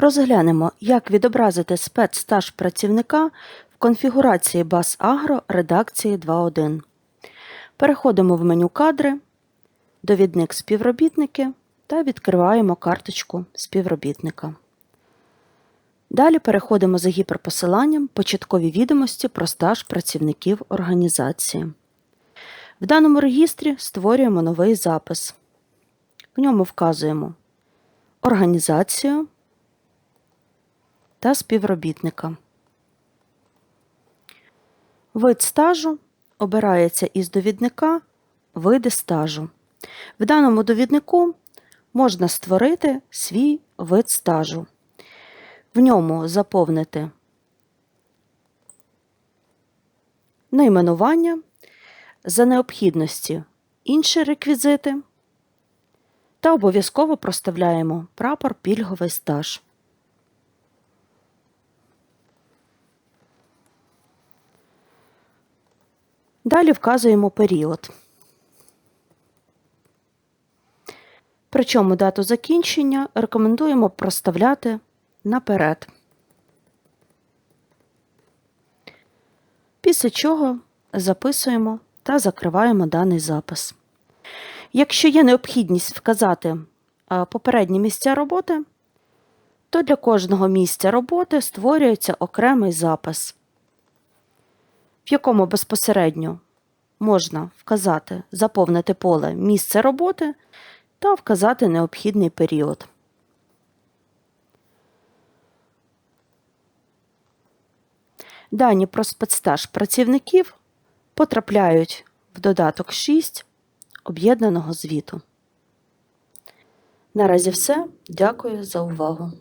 Розглянемо, як відобразити спецстаж працівника в конфігурації Bus Agro редакції 2.1. Переходимо в меню Кадри, довідник Співробітники та відкриваємо карточку співробітника. Далі переходимо за гіперпосиланням Початкові відомості про стаж працівників організації. В даному регістрі створюємо новий запис. В ньому вказуємо організацію та співробітника. Вид стажу обирається із довідника Види стажу. В даному довіднику можна створити свій вид стажу. В ньому заповнити найменування, за необхідності інші реквізити та обов'язково проставляємо прапор пільговий стаж. Далі вказуємо період. Причому дату закінчення рекомендуємо проставляти наперед. Після чого записуємо та закриваємо даний запис. Якщо є необхідність вказати попередні місця роботи, то для кожного місця роботи створюється окремий запис, в якому безпосередньо можна вказати, заповнити поле місце роботи та вказати необхідний період. Дані про спецстаж працівників потрапляють в додаток 6 об'єднаного звіту. Наразі все. Дякую за увагу.